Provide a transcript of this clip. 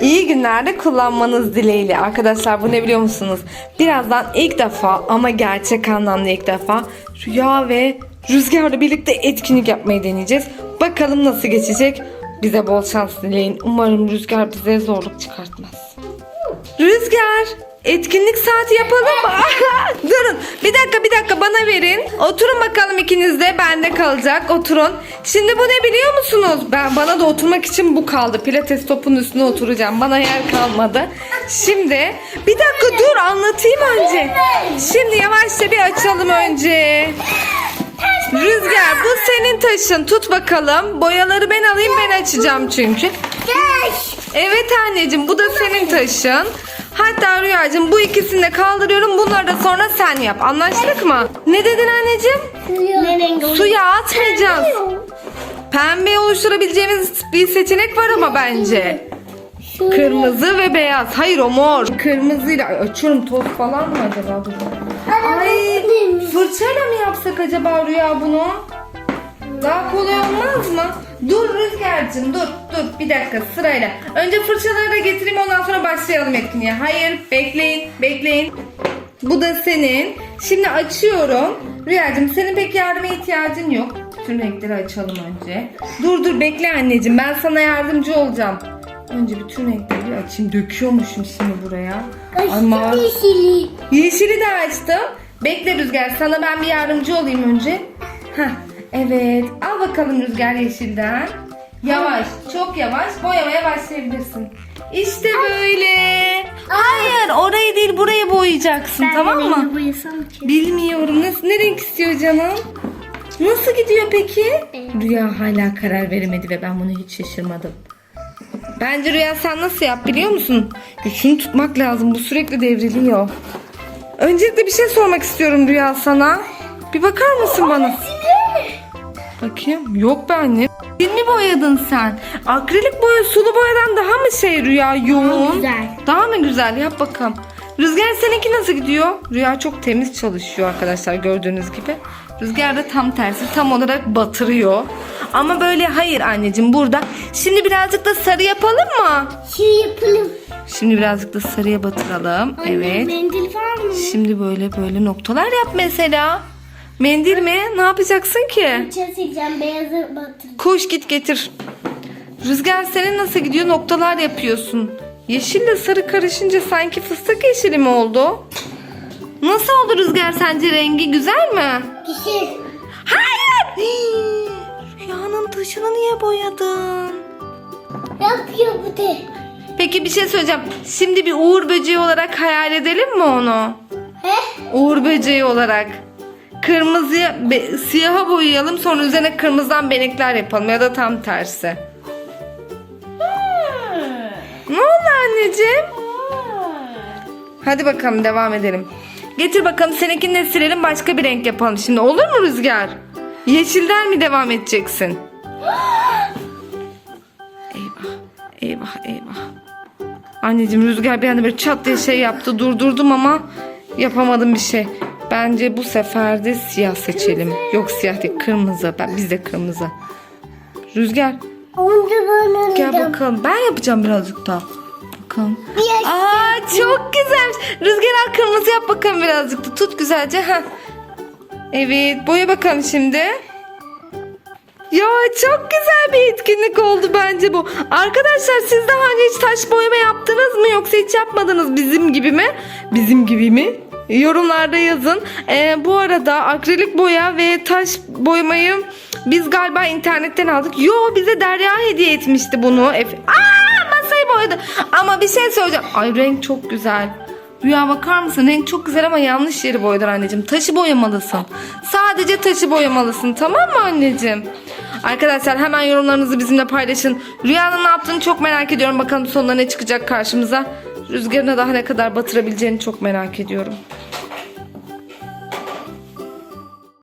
İyi günlerde kullanmanız dileğiyle. Arkadaşlar bu ne biliyor musunuz? Birazdan ilk defa ama gerçek anlamda ilk defa Rüya ve Rüzgar'la birlikte etkinlik yapmayı deneyeceğiz. Bakalım nasıl geçecek? Bize bol şans dileyin. Umarım Rüzgar bize zorluk çıkartmaz. Rüzgar etkinlik saati yapalım mı? Durun bir dakika bir dakika bana verin. Oturun bakalım ikiniz de bende kalacak oturun. Şimdi bu ne biliyor musunuz? Ben Bana da oturmak için bu kaldı. Pilates topunun üstüne oturacağım. Bana yer kalmadı. Şimdi bir dakika dur anlatayım önce. Şimdi yavaşça bir açalım önce. Rüzgar bu senin taşın tut bakalım. Boyaları ben alayım ben açacağım çünkü. Evet anneciğim bu da senin taşın. Hatta Rüyacığım bu ikisini de kaldırıyorum. Bunları da sonra sen yap. Anlaştık mı? Ne dedin anneciğim? Suya atmayacağız. Pembe oluşturabileceğimiz bir seçenek var ama bence. Kırmızı ve beyaz. Hayır o mor. Kırmızıyla açıyorum toz falan mı acaba? Ay fırçayla mı yapsak acaba Rüya bunu? Daha kolay olmaz mı? Dur Rüzgar'cığım dur dur bir dakika sırayla. Önce fırçaları da getireyim ondan sonra başlayalım etkinliğe. Hayır bekleyin bekleyin. Bu da senin. Şimdi açıyorum. Rüyacığım senin pek yardıma ihtiyacın yok. Bütün renkleri açalım önce. Dur dur bekle anneciğim ben sana yardımcı olacağım. Önce bütün renkleri açayım. Döküyormuşum şimdi buraya. Ama Yeşili de açtım. Bekle Rüzgar sana ben bir yardımcı olayım önce. Heh, evet al bakalım Rüzgar yeşilden. Yavaş çok yavaş boyamaya başlayabilirsin. İşte böyle. Hayır orayı değil burayı boyayacaksın tamam mı? Bilmiyorum nasıl ne renk istiyor canım? Nasıl gidiyor peki? Rüya hala karar veremedi ve ben bunu hiç şaşırmadım. Bence Rüya sen nasıl yap biliyor musun? Güçünü tutmak lazım bu sürekli devriliyor. Öncelikle bir şey sormak istiyorum Rüya sana. Bir bakar mısın bana? Bakayım. Yok be anne. Değil mi boyadın sen? Akrilik boya sulu boyadan daha mı şey Rüya yoğun? güzel. Daha mı güzel? Yap bakalım. Rüzgar seninki nasıl gidiyor? Rüya çok temiz çalışıyor arkadaşlar gördüğünüz gibi. Rüzgar da tam tersi tam olarak batırıyor. Ama böyle hayır anneciğim burada. Şimdi birazcık da sarı yapalım mı? Şu yapalım. Şimdi birazcık da sarıya batıralım. Evet. Mendil var mı? Şimdi böyle böyle noktalar yap mesela. Mendil mi? Ne yapacaksın ki? Çözeceğim beyazı batır. Koş git getir. Rüzgar senin nasıl gidiyor? Noktalar yapıyorsun. Yeşille sarı karışınca sanki fıstık yeşili mi oldu? Nasıl oldu Rüzgar sence rengi güzel mi? Kişi. Hayır! Hii, Rüyanın taşını niye boyadın? Yapıyor bu de. Peki bir şey söyleyeceğim. Şimdi bir uğur böceği olarak hayal edelim mi onu? He? Uğur böceği olarak. Kırmızıya, be- siyaha boyayalım sonra üzerine kırmızıdan benekler yapalım ya da tam tersi. Ne oldu anneciğim? Hadi bakalım devam edelim. Getir bakalım seninkini de silelim başka bir renk yapalım şimdi olur mu Rüzgar? Yeşilden mi devam edeceksin? Eyvah eyvah eyvah. Anneciğim Rüzgar bir anda böyle çat diye şey yaptı durdurdum ama yapamadım bir şey. Bence bu sefer de siyah seçelim. Yok siyah değil kırmızı. Ben, biz de kırmızı. Rüzgar Gel bakalım. Ben yapacağım birazcık daha. Bakalım. Aa çok güzel. Rüzgar al kırmızı yap bakalım birazcık da. Tut güzelce. ha. Evet boya bakalım şimdi. Çok güzel bir etkinlik oldu bence bu. Arkadaşlar siz daha önce hiç taş boyama yaptınız mı yoksa hiç yapmadınız bizim gibi mi? Bizim gibi mi? Yorumlarda yazın. Ee, bu arada akrilik boya ve taş boyamayı biz galiba internetten aldık. Yo bize Derya hediye etmişti bunu. Efe... Aa masayı boyadı. Ama bir şey söyleyeceğim. Ay renk çok güzel. Rüya bakar mısın? Renk çok güzel ama yanlış yeri boyadın anneciğim. Taşı boyamalısın. Sadece taşı boyamalısın. Tamam mı anneciğim? Arkadaşlar hemen yorumlarınızı bizimle paylaşın. Rüyanın ne yaptığını çok merak ediyorum. Bakalım sonunda ne çıkacak karşımıza. Rüzgarına daha ne kadar batırabileceğini çok merak ediyorum.